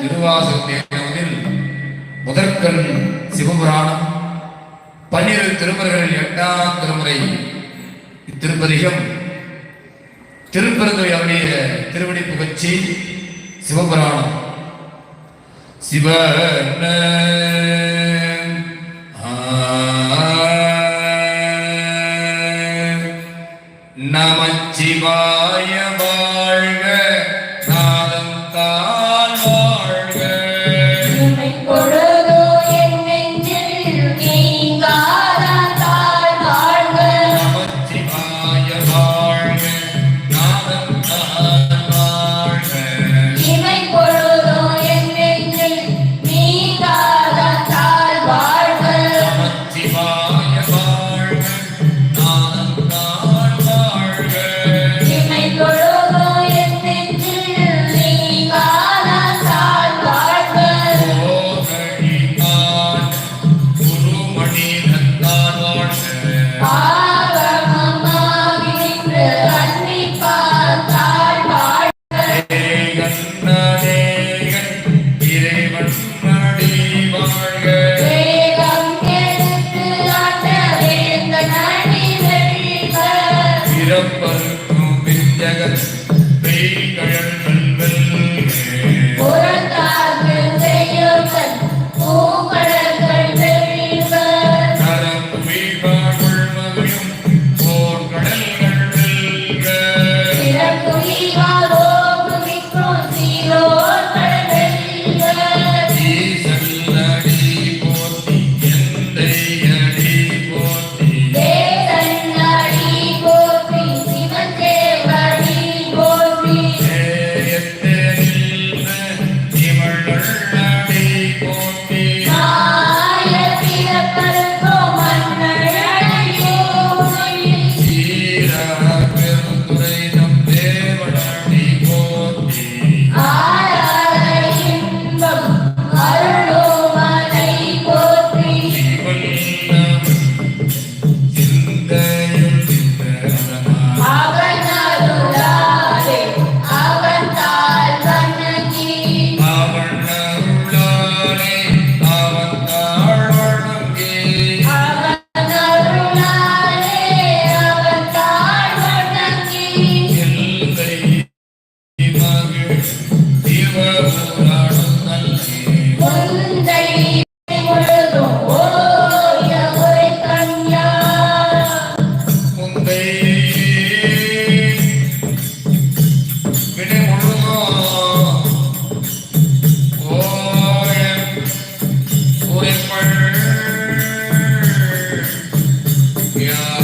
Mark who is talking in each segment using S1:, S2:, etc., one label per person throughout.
S1: திருவாசகத்தில் முதற்கண் சிவபுராணம். பன்னிரு திருமுறைகளில் எட்டாம் திருமுறை இத்திருப்பதிகம். திருப்பெருந்துறை அவருடைய திருவடி புகழ்ச்சி சிவபுராணம். சிவ that Yeah.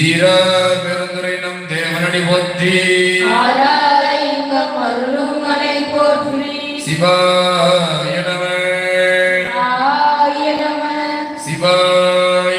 S1: தீரா பெருந்துரை நம் தேவனடி போற்றி.